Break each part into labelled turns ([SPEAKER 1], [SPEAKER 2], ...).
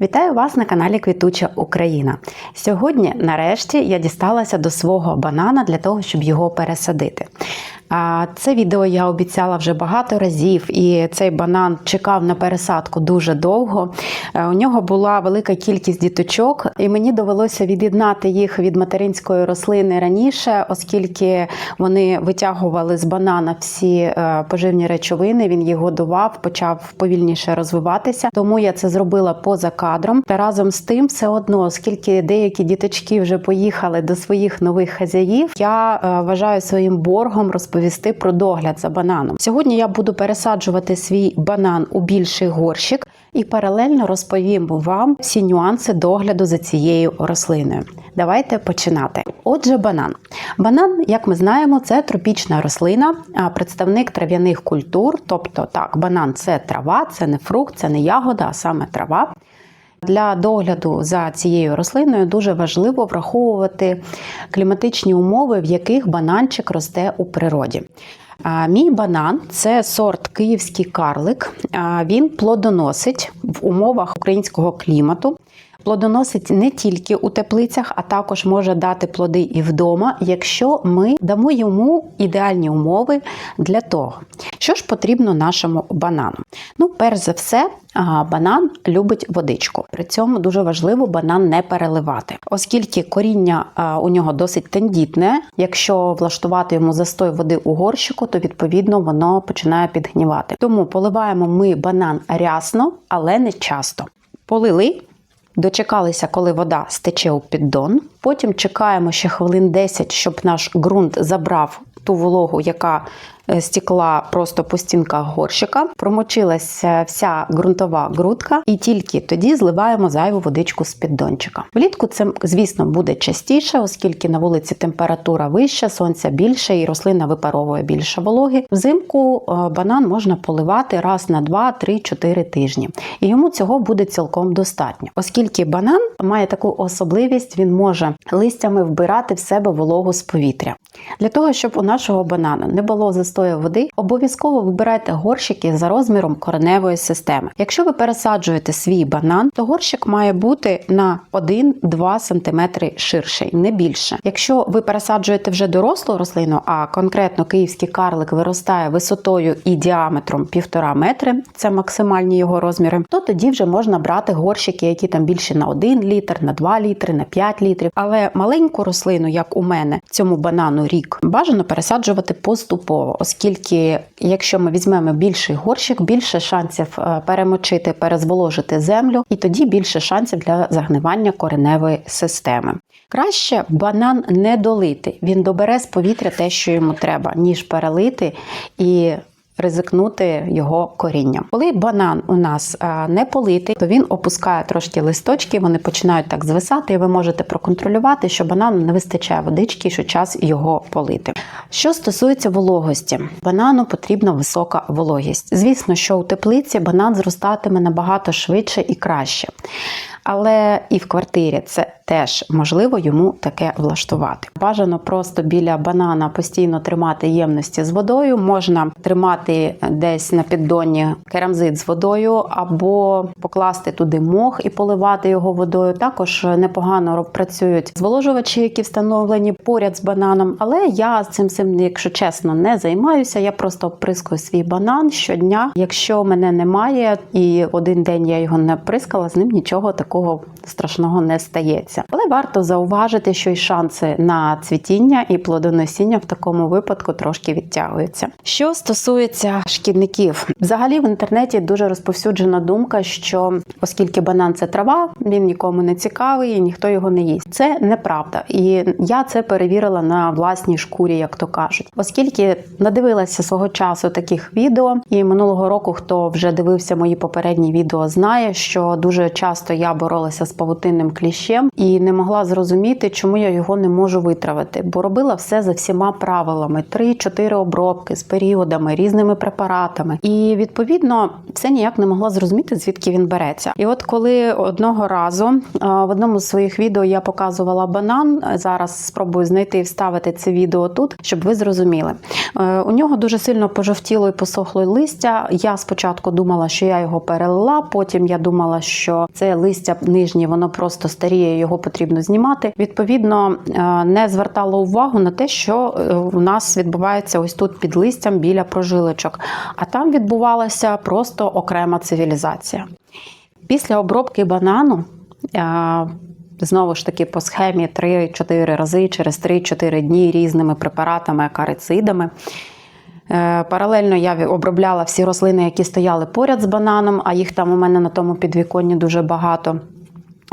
[SPEAKER 1] Вітаю вас на каналі Квітуча Україна. Сьогодні, нарешті, я дісталася до свого банана для того, щоб його пересадити. А Це відео я обіцяла вже багато разів, і цей банан чекав на пересадку дуже довго. Е, У нього була велика кількість діточок, і мені довелося від'єднати їх від материнської рослини раніше, оскільки вони витягували з банана всі е, поживні речовини. Він їх годував, почав повільніше розвиватися. Тому я це зробила поза кадром. Та разом з тим, все одно, оскільки деякі діточки вже поїхали до своїх нових хазяїв, я е, вважаю своїм боргом розповісти про догляд за бананом. Сьогодні я буду пересаджувати свій банан у більший горщик і паралельно розповім вам всі нюанси догляду за цією рослиною. Давайте починати. Отже, банан. Банан, як ми знаємо, це тропічна рослина, представник трав'яних культур. Тобто, так, банан це трава, це не фрукт, це не ягода, а саме трава. Для догляду за цією рослиною дуже важливо враховувати кліматичні умови, в яких бананчик росте у природі. Мій банан це сорт київський карлик. Він плодоносить в умовах українського клімату. Плодоносить не тільки у теплицях, а також може дати плоди і вдома, якщо ми дамо йому ідеальні умови для того. Що ж потрібно нашому банану? Ну, перш за все, банан любить водичку. При цьому дуже важливо банан не переливати, оскільки коріння у нього досить тендітне. Якщо влаштувати йому застой води у горщику, то відповідно воно починає підгнівати. Тому поливаємо ми банан рясно, але не часто. Полили. Дочекалися, коли вода стече у піддон. Потім чекаємо ще хвилин 10, щоб наш ґрунт забрав ту вологу, яка е, стікла просто по стінках горщика. Промочилася вся ґрунтова грудка, і тільки тоді зливаємо зайву водичку з піддончика. Влітку це, звісно, буде частіше, оскільки на вулиці температура вища, сонця більше і рослина випаровує більше вологи. Взимку е, банан можна поливати раз на 2, 3, 4 тижні. І йому цього буде цілком достатньо, оскільки банан має таку особливість, він може листями вбирати в себе вологу з повітря. Для того, щоб у нашого банану не було застою води, обов'язково вибирайте горщики за розміром кореневої системи. Якщо ви пересаджуєте свій банан, то горщик має бути на 1-2 см ширший, не більше. Якщо ви пересаджуєте вже дорослу рослину, а конкретно київський карлик виростає висотою і діаметром 1,5 метри, це максимальні його розміри, то тоді вже можна брати горщики, які там більше на 1 літр, на 2 літри, на 5 літрів. Але маленьку рослину, як у мене, цьому банану рік, бажано пересаджувати поступово, оскільки якщо ми візьмемо більший горщик, більше шансів е, перемочити, перезволожити землю, і тоді більше шансів для загнивання кореневої системи. Краще банан не долити, він добере з повітря те, що йому треба, ніж перелити і ризикнути його корінням. Коли банан у нас не политий, то він опускає трошки листочки, вони починають так звисати, і ви можете проконтролювати, що банану не вистачає водички, що час його полити. Що стосується вологості, банану потрібна висока вологість. Звісно, що у теплиці банан зростатиме набагато швидше і краще. Але і в квартирі це теж можливо йому таке влаштувати. Бажано просто біля банана постійно тримати ємності з водою. Можна тримати десь на піддоні керамзит з водою, або покласти туди мох і поливати його водою. Також непогано працюють зволожувачі, які встановлені поряд з бананом. Але я цим цим, якщо чесно, не займаюся. Я просто оприскую свій банан щодня. Якщо мене немає і один день я його не прискала, з ним нічого такого страшного не стається. Але варто зауважити, що й шанси на цвітіння і плодоносіння в такому випадку трошки відтягуються. Що стосується шкідників, взагалі в інтернеті дуже розповсюджена думка, що оскільки банан це трава, він нікому не цікавий і ніхто його не їсть. Це неправда, і я це перевірила на власній шкурі, як то кажуть, оскільки надивилася свого часу таких відео, і минулого року, хто вже дивився мої попередні відео, знає, що дуже часто я боролася з павутинним кліщем і не могла зрозуміти, чому я його не можу витравити, бо робила все за всіма правилами: 3-4 обробки з періодами, різними препаратами. І відповідно це ніяк не могла зрозуміти, звідки він береться. І от коли одного разу в одному з своїх відео я показувала банан, зараз спробую знайти і вставити це відео тут, щоб ви зрозуміли. Е, У нього дуже сильно пожовтіло і посохло листя. Я спочатку думала, що я його перелила, потім я думала, що це листя нижнє, воно просто старіє, його потрібно знімати. Відповідно, е, не звертала увагу на те, що е, у нас відбувається ось тут під листям біля прожилочок. А там відбувалася просто окрема цивілізація. Після обробки банану. е, Знову ж таки, по схемі 3-4 рази через 3-4 дні різними препаратами, акарицидами. Е, Паралельно я обробляла всі рослини, які стояли поряд з бананом, а їх там у мене на тому підвіконні дуже багато.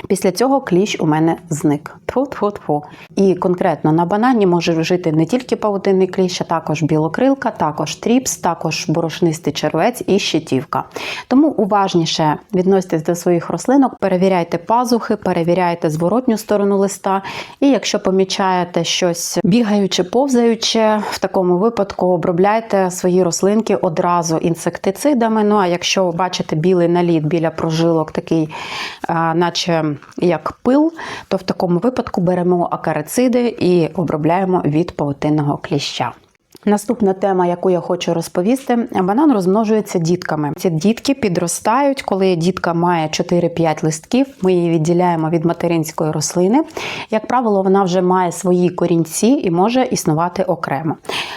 [SPEAKER 1] Після цього кліщ у мене зник. Тфу-тфу-тфу. І конкретно на банані може жити не тільки павутинний кліщ, а також білокрилка, також тріпс, також борошнистий червець і щитівка. Тому уважніше відноситесь до своїх рослинок, перевіряйте пазухи, перевіряйте зворотню сторону листа. І якщо помічаєте щось бігаюче, повзаюче, в такому випадку обробляйте свої рослинки одразу інсектицидами. Ну а якщо бачите білий наліт біля прожилок, такий, а, як пил, то в такому випадку беремо акарициди і обробляємо від павутинного кліща. Наступна тема, яку я хочу розповісти, банан розмножується дітками. Ці дітки підростають, коли дітка має 4-5 листків. Ми її відділяємо від материнської рослини. Як правило, вона вже має свої корінці і може існувати окремо.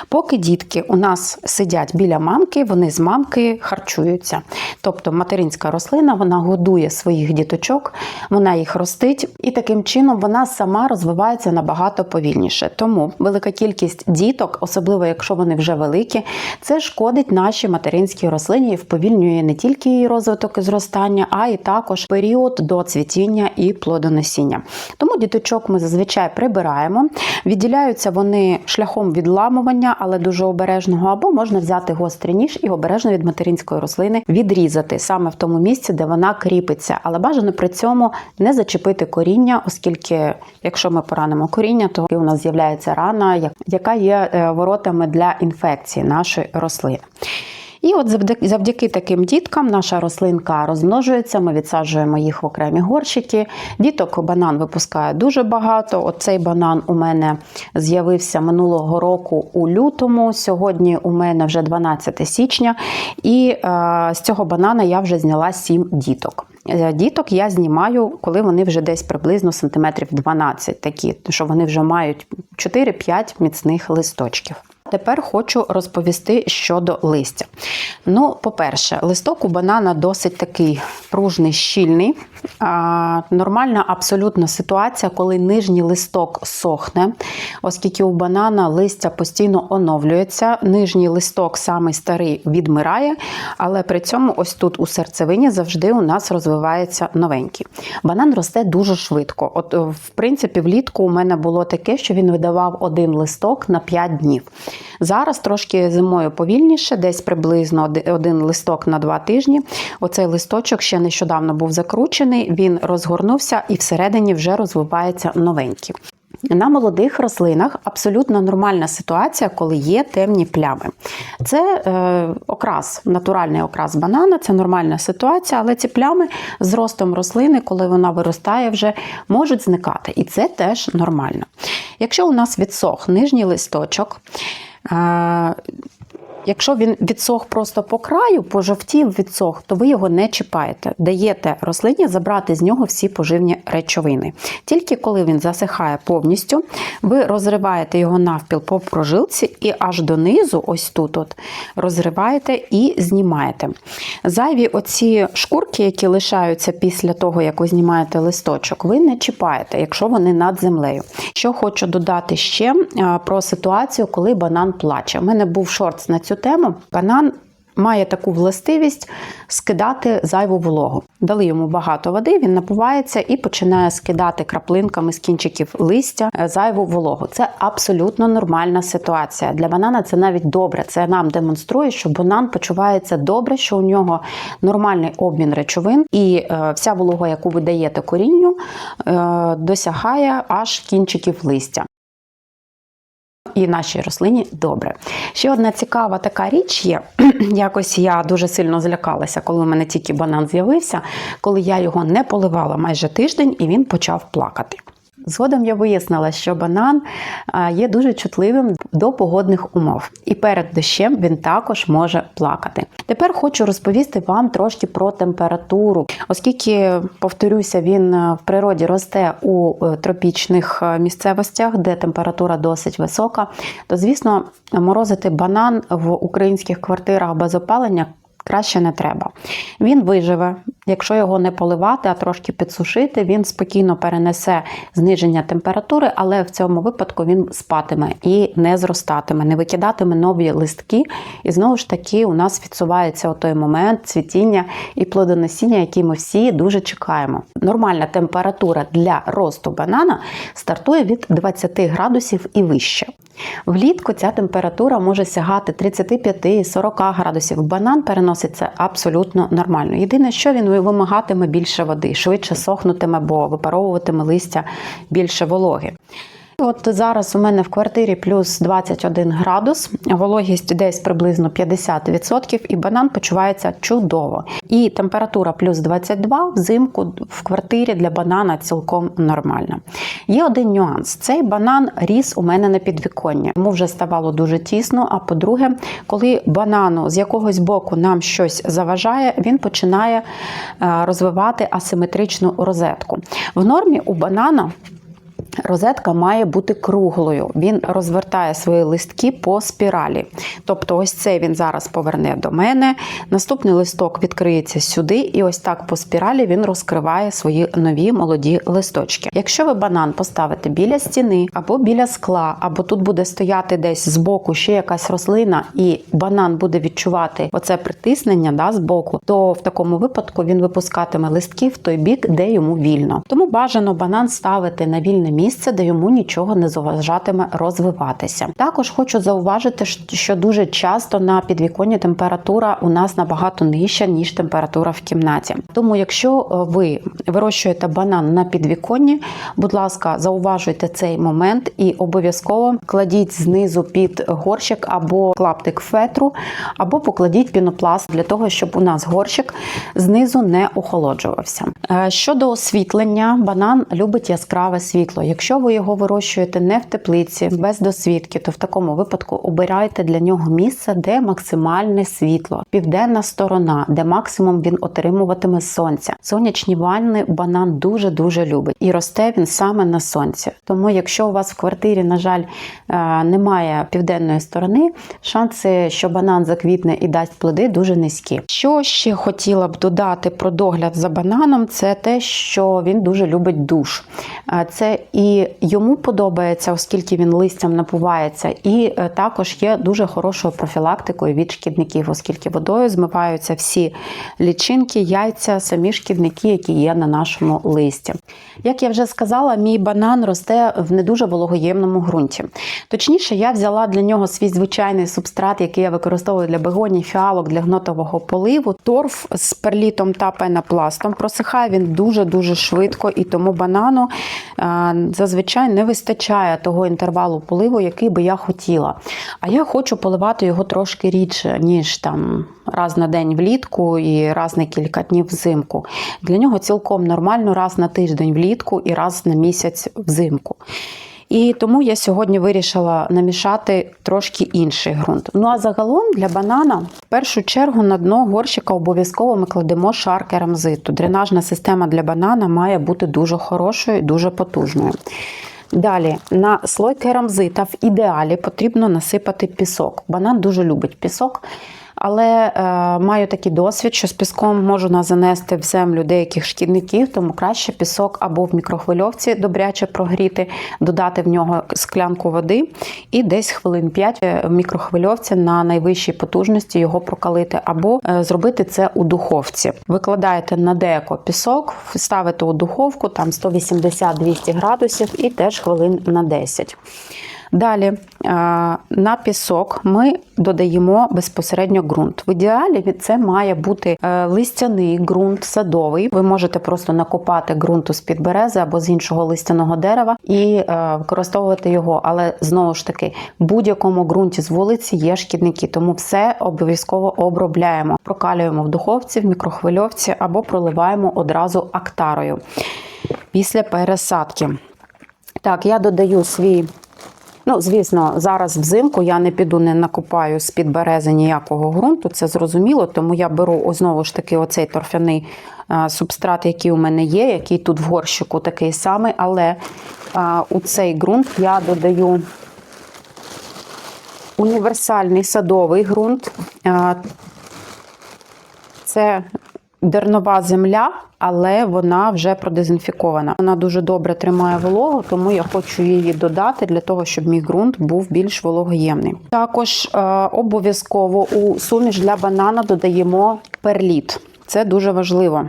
[SPEAKER 1] Поки дітки у нас сидять біля мамки, вони з мамки харчуються. Тобто материнська рослина вона годує своїх діточок, вона їх ростить, і таким чином вона сама розвивається набагато повільніше. Тому велика кількість діток, особливо якщо вони вже великі, це шкодить нашій материнській рослині і вповільнює не тільки її розвиток і зростання, а й також період до цвітіння і плодоносіння. Тому діточок ми зазвичай прибираємо. Відділяються вони шляхом відламування, але дуже обережного, або можна взяти гострий ніж і обережно від материнської рослини відрізати саме в тому місці, де вона кріпиться. Але бажано при цьому не зачепити коріння, оскільки, якщо ми поранимо коріння, то у нас з'являється рана, яка є е, воротами для інфекції нашої рослини. І от завдяки, таким діткам наша рослинка розмножується, ми відсаджуємо їх в окремі горщики. Діток банан випускає дуже багато. Оцей банан у мене з'явився минулого року у лютому. Сьогодні у мене вже 12 січня, і е, з цього банана я вже зняла 7 діток. Е, Діток я знімаю, коли вони вже десь приблизно сантиметрів 12, такі, що вони вже мають 4-5 міцних листочків. Тепер хочу розповісти щодо листя. Ну, по-перше, листок у банана досить такий пружний, щільний. А, нормальна абсолютно ситуація, коли нижній листок сохне, оскільки у банана листя постійно оновлюється. Нижній листок, самий старий, відмирає, але при цьому ось тут у серцевині завжди у нас розвивається новенький. Банан росте дуже швидко. От, в принципі, влітку у мене було таке, що він видавав один листок на 5 днів. Зараз трошки зимою повільніше, десь приблизно один листок на 2 тижні. Оцей листочок ще нещодавно був закручений, він розгорнувся і всередині вже розвивається новенький. На молодих рослинах абсолютно нормальна ситуація, коли є темні плями. Це е, окрас, натуральний окрас банана, це нормальна ситуація, але ці плями з ростом рослини, коли вона виростає, вже можуть зникати. І це теж нормально. Якщо у нас відсох нижній листочок, uh, Якщо він відсох просто по краю, пожовтів відсох, то ви його не чіпаєте. Даєте рослині забрати з нього всі поживні речовини. Тільки коли він засихає повністю, ви розриваєте його навпіл по прожилці і аж донизу, ось тут, от, розриваєте і знімаєте. Зайві оці шкурки, які лишаються після того, як ви знімаєте листочок, ви не чіпаєте, якщо вони над землею. Що хочу додати ще про ситуацію, коли банан плаче. У мене був шортс на цю тему. Банан має таку властивість скидати зайву вологу. Дали йому багато води, він напувається і починає скидати краплинками з кінчиків листя е, зайву вологу. Це абсолютно нормальна ситуація. Для банана це навіть добре. Це нам демонструє, що банан почувається добре, що у нього нормальний обмін речовин, і е, вся волога, яку ви даєте корінню, е, досягає аж кінчиків листя. І нашій рослині добре. Ще одна цікава така річ є. Якось я дуже сильно злякалася, коли в мене тільки банан з'явився, коли я його не поливала майже тиждень і він почав плакати. Згодом я вияснила, що банан є дуже чутливим до погодних умов, і перед дощем він також може плакати. Тепер хочу розповісти вам трошки про температуру, оскільки, повторюся, він в природі росте у е, тропічних е, місцевостях, де температура досить висока, то звісно, морозити банан в українських квартирах без опалення краще не треба. Він виживе, якщо його не поливати, а трошки підсушити, він спокійно перенесе зниження температури, але в цьому випадку він спатиме і не зростатиме, не викидатиме нові листки. І знову ж таки, у нас відсувається той момент цвітіння і плодоносіння, який ми всі дуже чекаємо. Нормальна температура для росту банана стартує від 20 градусів і вище. Влітку ця температура може сягати 35-40 градусів. Банан переносить це абсолютно нормально. Єдине, що він вимагатиме більше води, швидше сохнутиме, бо випаровуватиме листя більше вологи. От зараз у мене в квартирі плюс 21 градус, вологість десь приблизно 50%, і банан почувається чудово. І температура плюс 22 взимку в квартирі для банана цілком нормальна. Є один нюанс: цей банан ріс у мене на підвіконні. Йому вже ставало дуже тісно. А по-друге, коли банану з якогось боку нам щось заважає, він починає е, розвивати асиметричну розетку. В нормі у банана. Розетка має бути круглою. Він розвертає свої листки по спіралі. Тобто, ось цей він зараз поверне до мене. Наступний листок відкриється сюди, і ось так по спіралі він розкриває свої нові молоді листочки. Якщо ви банан поставите біля стіни або біля скла, або тут буде стояти десь збоку ще якась рослина, і банан буде відчувати оце притиснення да, збоку, то в такому випадку він випускатиме листки в той бік, де йому вільно. Тому бажано банан ставити на вільне місце, де йому нічого не заважатиме розвиватися. Також хочу зауважити, що дуже часто на підвіконні температура у нас набагато нижча, ніж температура в кімнаті. Тому, якщо е, ви вирощуєте банан на підвіконні, будь ласка, зауважуйте цей момент і обов'язково кладіть знизу під горщик або клаптик фетру, або покладіть пінопласт для того, щоб у нас горщик знизу не охолоджувався. Е, Щодо освітлення, банан любить яскраве світло. Якщо ви його вирощуєте не в теплиці, без досвідки, то в такому випадку обирайте для нього місце, де максимальне світло, південна сторона, де максимум він отримуватиме сонця. Сонячні ванни банан дуже дуже любить і росте він саме на сонці. Тому, якщо у вас в квартирі, на жаль, е, немає південної сторони, шанси, що банан заквітне і дасть плоди, дуже низькі. Що ще хотіла б додати про догляд за бананом, це те, що він дуже любить душ. Е, Це і йому подобається, оскільки він листям напувається, і е, також є дуже хорошою профілактикою від шкідників, оскільки водою змиваються всі лічинки, яйця, самі шкідники, які є на нашому листі. Як я вже сказала, мій банан росте в не дуже вологоємному ґрунті. Точніше, я взяла для нього свій звичайний субстрат, який я використовую для бегоній, фіалок, для гнотового поливу, торф з перлітом та пенопластом. Просихає він дуже-дуже швидко, і тому банану а, зазвичай не вистачає того інтервалу поливу, який би я хотіла. А я хочу поливати його трошки рідше, ніж там раз на день влітку і раз на кілька днів взимку. Для нього цілком нормально раз на тиждень влітку і раз на місяць взимку. І тому я сьогодні вирішила намішати трошки інший ґрунт. Ну а загалом для банана в першу чергу на дно горщика обов'язково ми кладемо шар керамзиту. Дренажна система для банана має бути дуже хорошою, і дуже потужною. Далі на слой керамзита в ідеалі потрібно насипати пісок. Банан дуже любить пісок. Але е, маю такий досвід, що з піском можна занести в землю деяких шкідників, тому краще пісок або в мікрохвильовці добряче прогріти, додати в нього склянку води і десь хвилин 5 в мікрохвильовці на найвищій потужності його прокалити, або е, зробити це у духовці. Викладаєте на деко пісок, ставите у духовку там 180-200 градусів і теж хвилин на 10. Далі е, на пісок ми додаємо безпосередньо ґрунт. В ідеалі це має бути е, листяний ґрунт, садовий. Ви можете просто накопати ґрунту з під берези або з іншого листяного дерева і е, використовувати його. Але знову ж таки, в будь-якому ґрунті з вулиці є шкідники, тому все обов'язково обробляємо. Прокалюємо в духовці, в мікрохвильовці або проливаємо одразу актарою після пересадки. Так, я додаю свій. Ну, звісно, зараз взимку я не піду, не накопаю з-під берези ніякого ґрунту, це зрозуміло, тому я беру знову ж таки оцей торфяний субстрат, який у мене є, який тут в горщику такий самий, але у цей ґрунт я додаю універсальний садовий ґрунт. Це дернова земля, але вона вже продезінфікована. Вона дуже добре тримає вологу, тому я хочу її додати для того, щоб мій ґрунт був більш вологоємний. Також е, обов'язково у суміш для банана додаємо перліт. Це дуже важливо.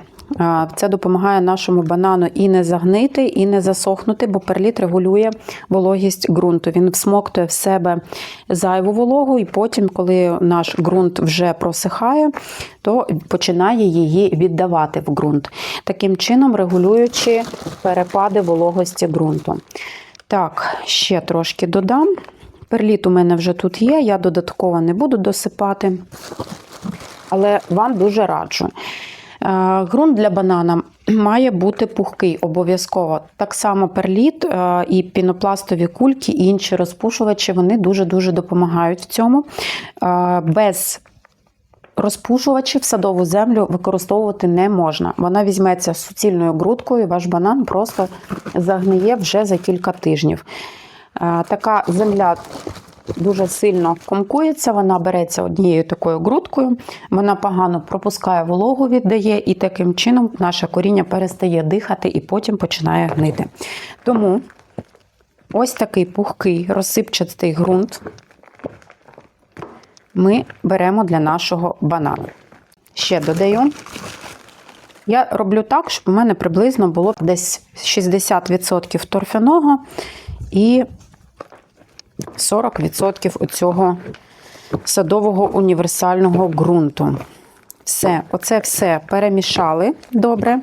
[SPEAKER 1] Це допомагає нашому банану і не загнити, і не засохнути, бо перліт регулює вологість ґрунту. Він всмоктує в себе зайву вологу, і потім, коли наш ґрунт вже просихає, то починає її віддавати в ґрунт. Таким чином, регулюючи перепади вологості ґрунту. Так, ще трошки додам. Перліт у мене вже тут є, я додатково не буду досипати, але вам дуже раджу. Е, Ґрунт для банана має бути пухкий обов'язково. Так само перліт е, і пінопластові кульки, і інші розпушувачі вони дуже-дуже допомагають в цьому. Е, Без розпушувачів садову землю використовувати не можна. Вона візьметься з суцільною грудкою, ваш банан просто загниє вже за кілька тижнів. Е, Така земля дуже сильно комкується, вона береться однією такою грудкою, вона погано пропускає вологу, віддає, і таким чином наше коріння перестає дихати і потім починає гнити. Тому ось такий пухкий розсипчастий ґрунт ми беремо для нашого банану. Ще додаю. Я роблю так, щоб у мене приблизно було десь 60% торфяного і 40% оцього садового універсального ґрунту. Все, оце все перемішали добре.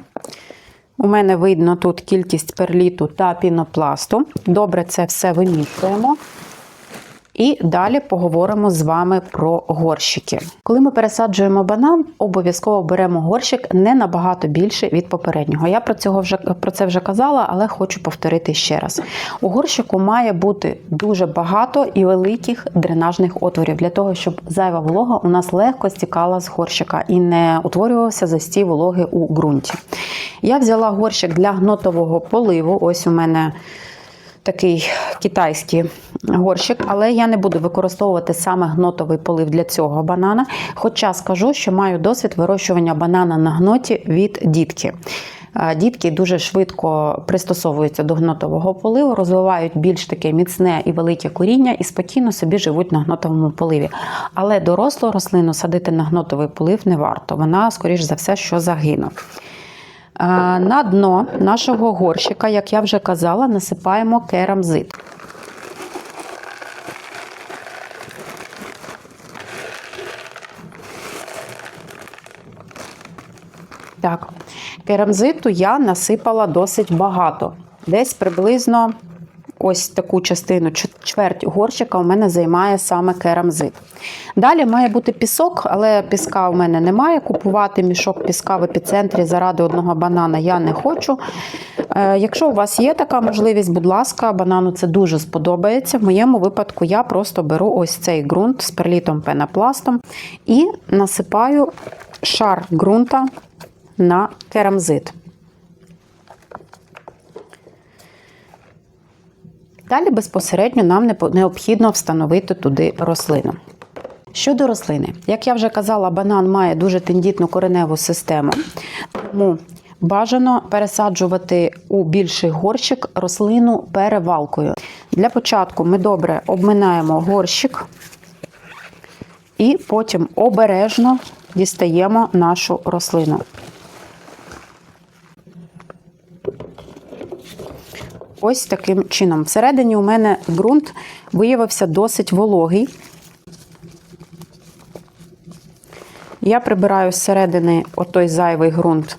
[SPEAKER 1] У мене видно тут кількість перліту та пінопласту. Добре це все вимішуємо. І далі поговоримо з вами про горщики. Коли ми пересаджуємо банан, обов'язково беремо горщик не набагато більше від попереднього. Я про цього вже про це вже казала, але хочу повторити ще раз. У горщику має бути дуже багато і великих дренажних отворів для того, щоб зайва волога у нас легко стікала з горщика і не утворювався застій вологи у ґрунті. Я взяла горщик для гнотового поливу. Ось у мене такий китайський горщик, але я не буду використовувати саме гнотовий полив для цього банана. Хоча скажу, що маю досвід вирощування банана на гноті від дітки. Дітки дуже швидко пристосовуються до гнотового поливу, розвивають більш таке міцне і велике коріння і спокійно собі живуть на гнотовому поливі. Але дорослу рослину садити на гнотовий полив не варто. Вона, скоріш за все, що загине. На дно нашого горщика, як я вже казала, насипаємо керамзит. Так, керамзиту я насипала досить багато. Десь приблизно ось таку частину, чверть горщика у мене займає саме керамзит. Далі має бути пісок, але піска у мене немає. Купувати мішок піска в епіцентрі заради одного банана я не хочу. Е, Якщо у вас є така можливість, будь ласка, банану це дуже сподобається. В моєму випадку я просто беру ось цей ґрунт з перлітом пенопластом і насипаю шар ґрунта на керамзит. Далі безпосередньо нам необхідно встановити туди рослину. Щодо рослини, як я вже казала, банан має дуже тендітну кореневу систему, тому бажано пересаджувати у більший горщик рослину перевалкою. Для початку ми добре обминаємо горщик і потім обережно дістаємо нашу рослину. Ось таким чином. Всередині у мене ґрунт виявився досить вологий. Я прибираю зсередини отой зайвий ґрунт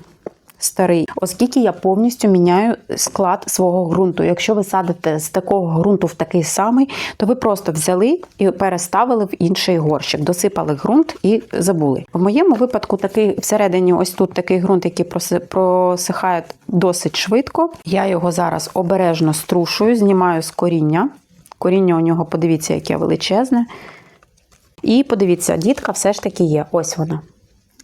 [SPEAKER 1] старий, оскільки я повністю міняю склад свого ґрунту. Якщо ви садите з такого ґрунту в такий самий, то ви просто взяли і переставили в інший горщик, досипали ґрунт і забули. В моєму випадку такий всередині, ось тут такий ґрунт, який просихає досить швидко. Я його зараз обережно струшую, знімаю з коріння. Коріння у нього, подивіться, яке величезне. І подивіться, дітка все ж таки є. Ось вона.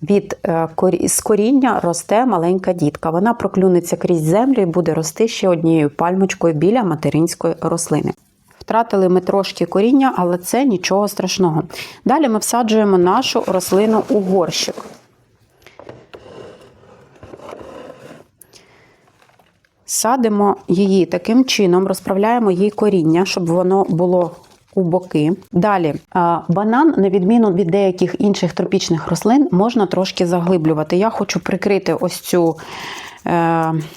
[SPEAKER 1] Від е, з коріння росте маленька дітка. Вона проклюнеться крізь землю і буде рости ще однією пальмочкою біля материнської рослини. Втратили ми трошки коріння, але це нічого страшного. Далі ми всаджуємо нашу рослину у горщик. Садимо її таким чином, розправляємо її коріння, щоб воно було у боки. Далі банан, на відміну від деяких інших тропічних рослин, можна трошки заглиблювати. Я хочу прикрити ось цю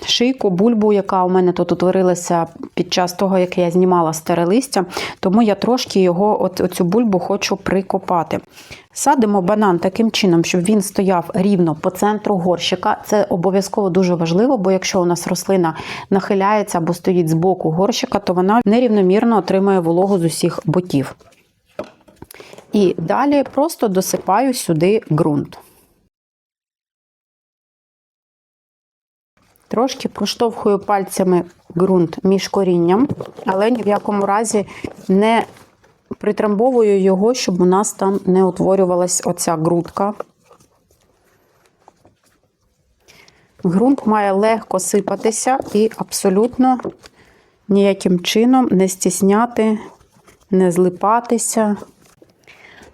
[SPEAKER 1] шийку, бульбу, яка у мене тут утворилася під час того, як я знімала старе листя, тому я трошки його, от, бульбу хочу прикопати. Садимо банан таким чином, щоб він стояв рівно по центру горщика. Це обов'язково дуже важливо, бо якщо у нас рослина нахиляється або стоїть з боку горщика, то вона нерівномірно отримує вологу з усіх боків. І далі просто досипаю сюди ґрунт. Трошки проштовхую пальцями ґрунт між корінням, але ні в якому разі не притрамбовую його, щоб у нас там не утворювалась оця грудка. Ґрунт має легко сипатися і абсолютно ніяким чином не стісняти, не злипатися.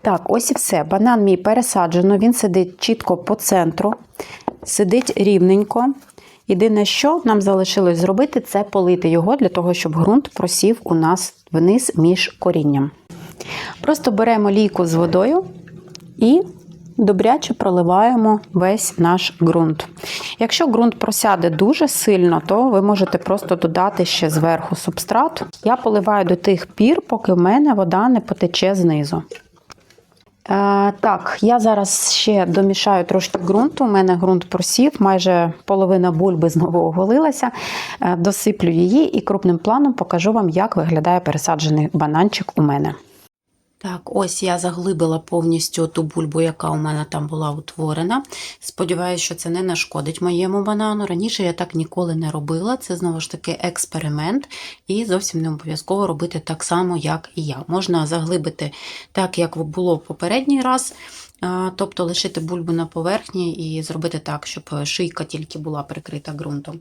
[SPEAKER 1] Так, ось і все. Банан мій пересаджено, він сидить чітко по центру, сидить рівненько. Єдине, що нам залишилось зробити, це полити його для того, щоб ґрунт просів у нас вниз між корінням. Просто беремо лійку з водою і добряче проливаємо весь наш ґрунт. Якщо ґрунт просяде дуже сильно, то ви можете просто додати ще зверху субстрат. Я поливаю до тих пір, поки в мене вода не потече знизу. Е, так, я зараз ще домішаю трошки ґрунту. У мене ґрунт просів, майже половина бульби знову оголилася. Е, досиплю її і крупним планом покажу вам, як виглядає пересаджений бананчик у мене. Так, ось я заглибила повністю ту бульбу, яка у мене там була утворена. Сподіваюся, що це не нашкодить моєму банану. Раніше я так ніколи не робила. Це знову ж таки експеримент, і зовсім не обов'язково робити так само, як і я. Можна заглибити так, як було в попередній раз. Тобто лишити бульбу на поверхні і зробити так, щоб шийка тільки була прикрита ґрунтом.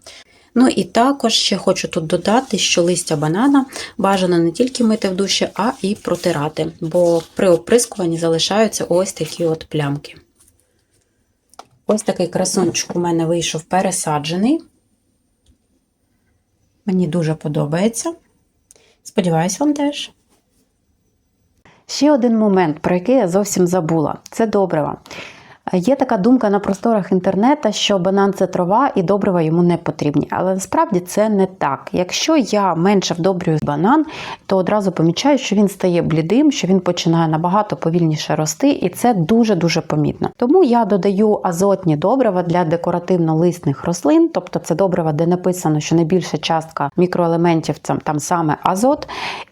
[SPEAKER 1] Ну і також ще хочу тут додати, що листя банана бажано не тільки мити в душі, а і протирати, бо при оприскуванні залишаються ось такі от плямки. Ось такий красунчик у мене вийшов пересаджений. Мені дуже подобається. Сподіваюсь, вам теж. Ще один момент, про який я зовсім забула: це добрива. Є така думка на просторах інтернету, що банан це трава і добрива йому не потрібні. Але насправді це не так. Якщо я менше вдобрюю банан, то одразу помічаю, що він стає блідим, що він починає набагато повільніше рости, і це дуже-дуже помітно. Тому я додаю азотні добрива для декоративно-лисних рослин, тобто це добрива, де написано, що найбільша частка мікроелементів там, там саме азот,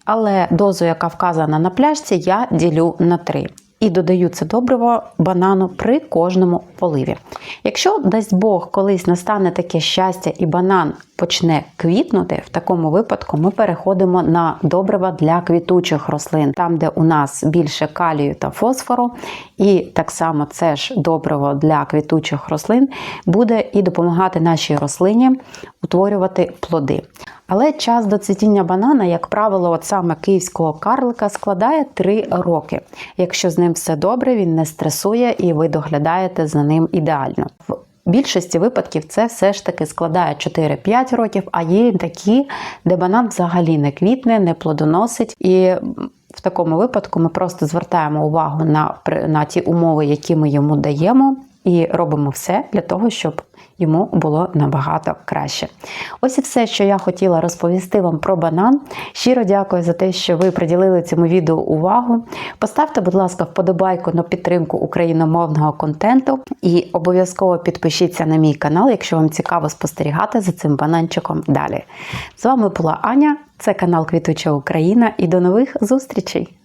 [SPEAKER 1] але дозу, яка вказана на пляшці, я ділю на 3 і додаю це добриво банану при кожному поливі. Якщо дасть Бог колись настане таке щастя і банан почне квітнути, в такому випадку ми переходимо на добрива для квітучих рослин, там, де у нас більше калію та фосфору, і так само це ж добриво для квітучих рослин буде і допомагати нашій рослині утворювати плоди. Але час до цвітіння банана, як правило, от саме київського карлика складає 3 роки. Якщо з ним все добре, він не стресує і ви доглядаєте за ним ідеально. В більшості випадків це все ж таки складає 4-5 років, а є такі, де банан взагалі не квітне, не плодоносить. І в такому випадку ми просто звертаємо увагу на, на ті умови, які ми йому даємо, і робимо все для того, щоб йому було набагато краще. Ось і все, що я хотіла розповісти вам про банан. Щиро дякую за те, що ви приділили цьому відео увагу. Поставте, будь ласка, вподобайку на підтримку україномовного контенту і обов'язково підпишіться на мій канал, якщо вам цікаво спостерігати за цим бананчиком далі. З вами була Аня, це канал Квітуча Україна і до нових зустрічей!